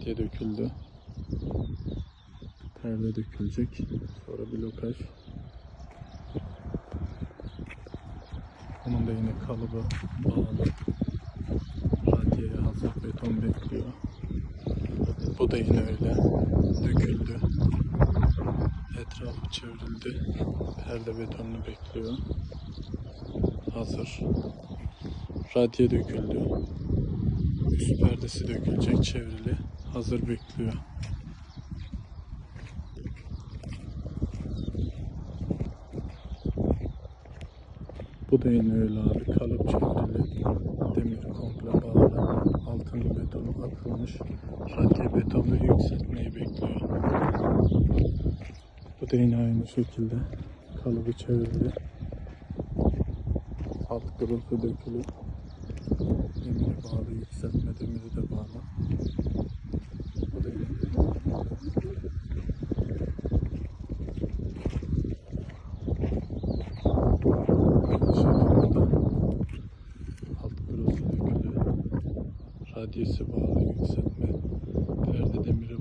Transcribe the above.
Radye döküldü. Perde dökülecek. Sonra blokaj. Bunun da yine kalıbı bağlı. Radyeye hazır beton bekliyor. Bu da yine öyle. Döküldü. Etrafı çevrildi. Perde betonunu bekliyor. Hazır. Radye döküldü. Üst perdesi dökülecek çevrili. Hazır bekliyor. Bu da yine öyle abi. Kalıp çevrili. Demir komple bağlı. Altını betonu akılmış. Radye betonu yükseltmeyi bekliyor. Bu da yine aynı şekilde. Kalıbı çevrili. Alt kırıltı dökülü. Demiri bağlı, yükseltme demiri de bağlı. Bu da yine Aynı şekilde de alt kırıltı dökülü. Radyesi bağlı, yükseltme. Perde demiri.